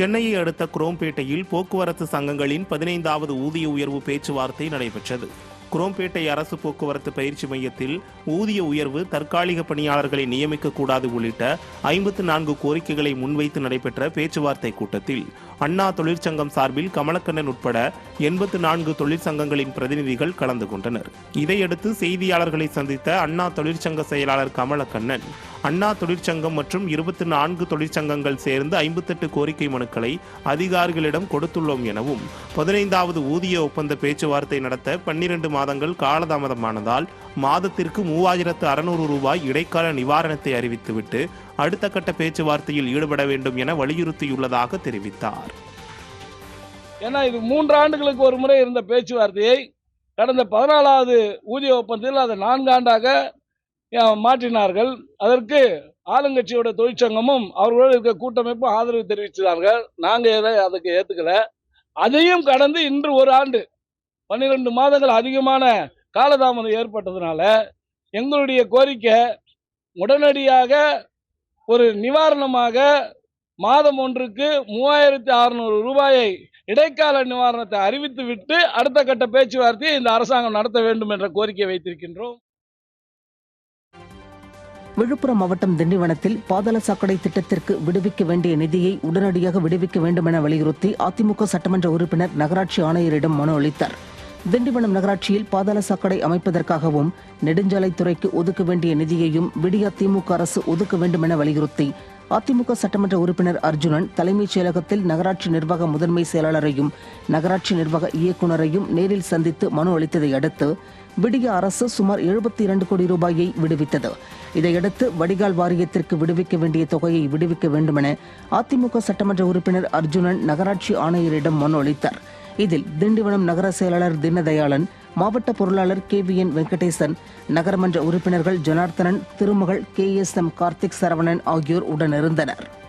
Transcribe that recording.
சென்னையை அடுத்த குரோம்பேட்டையில் போக்குவரத்து சங்கங்களின் பதினைந்தாவது ஊதிய உயர்வு பேச்சுவார்த்தை நடைபெற்றது. குரோம்பேட்டை அரசு போக்குவரத்து பயிற்சி மையத்தில் ஊதிய உயர்வு தற்காலிக பணியாளர்களை நியமிக்கக்கூடாது உள்ளிட்ட ஐம்பத்து நான்கு கோரிக்கைகளை முன்வைத்து நடைபெற்ற பேச்சுவார்த்தை கூட்டத்தில் அண்ணா தொழிற்சங்கம் சார்பில் கமலக்கண்ணன் உட்பட எண்பத்து நான்கு தொழிற்சங்கங்களின் பிரதிநிதிகள் கலந்து கொண்டனர். இதையடுத்து செய்தியாளர்களை சந்தித்த அண்ணா தொழிற்சங்க செயலாளர் கமலக்கண்ணன் அண்ணா தொழிற்சங்கம் மற்றும் இருபத்தி நான்கு தொழிற்சங்கங்கள் சேர்ந்து ஐம்பத்தெட்டு கோரிக்கை மனுக்களை அதிகாரிகளிடம் கொடுத்துள்ளோம் எனவும் பதினைந்தாவது ஊதிய ஒப்பந்த பேச்சுவார்த்தை நடத்த பன்னிரண்டு மாதங்கள் காலதாமதமானதால் மாதத்திற்கு மூவாயிரத்து அறுநூறு ரூபாய் இடைக்கால நிவாரணத்தை அறிவித்துவிட்டு அடுத்த கட்ட பேச்சுவார்த்தையில் ஈடுபட வேண்டும் என வலியுறுத்தியுள்ளதாக தெரிவித்தார். ஏன்னா இது மூன்று ஆண்டுகளுக்கு ஒரு முறை இருந்த பேச்சுவார்த்தையை கடந்த பதினாலாவது ஊதிய ஒப்பந்தத்தில் அதை நான்காண்டாக மாற்றினார்கள். அதற்கு ஆளுங்கட்சியோட தொழிற்சங்கமும் அவர்களோடு இருக்க கூட்டமைப்பும் ஆதரவு தெரிவித்தார்கள் நாங்கள் எதை அதுக்கு ஏற்றுக்கல அதையும் கடந்து இன்று ஒரு ஆண்டு பன்னிரெண்டு மாதங்கள் அதிகமான காலதாமதம் ஏற்பட்டதுனால எங்களுடைய கோரிக்கை உடனடியாக ஒரு நிவாரணமாக மாதம் ஒன்றுக்கு மூவாயிரத்தி அறுநூறு ரூபாயை இடைக்கால நிவாரணத்தை அறிவித்து விட்டு அடுத்த கட்ட பேச்சுவார்த்தையை இந்த அரசாங்கம் நடத்த வேண்டும் என்ற கோரிக்கை வைத்திருக்கின்றோம். விழுப்புரம் மாவட்டம் திண்டிவனத்தில் பாதாள சாக்கடை திட்டத்திற்கு விடுவிக்க வேண்டிய நிதியை உடனடியாக விடுவிக்க வேண்டும் என வலியுறுத்தி அதிமுக சட்டமன்ற உறுப்பினர் நகராட்சி ஆணையரிடம் மனு அளித்தார். திண்டிவனம் நகராட்சியில் பாதாள சாக்கடை அமைப்பதற்காகவும் நெடுஞ்சாலைத்துறைக்கு ஒதுக்க வேண்டிய நிதியையும் விடிய திமுக அரசு ஒதுக்க வேண்டும் என வலியுறுத்தி அதிமுக சட்டமன்ற உறுப்பினர் அர்ஜுனன் தலைமைச் செயலகத்தில் நகராட்சி நிர்வாக முதன்மை செயலாளரையும் நகராட்சி நிர்வாக இயக்குநரையும் நேரில் சந்தித்து மனு அளித்ததை அடுத்து விடிய அரசு சுமார் எழுபத்தி இரண்டு கோடி ரூபாயை விடுவித்தது. இதையடுத்து வடிகால் வாரியத்திற்கு விடுவிக்க வேண்டிய தொகையை விடுவிக்க வேண்டுமென அதிமுக சட்டமன்ற உறுப்பினர் அர்ஜுனன் நகராட்சி ஆணையரிடம் மனு அளித்தார். இதில் திண்டிவனம் நகர செயலாளர் தினதயாளன் மாவட்ட பொருளாளர் கே வி என் வெங்கடேசன் நகரமன்ற உறுப்பினர்கள் Janarthanan Thirumagal K S M Karthik Saravanan ஆகியோர் உடனிருந்தனர்.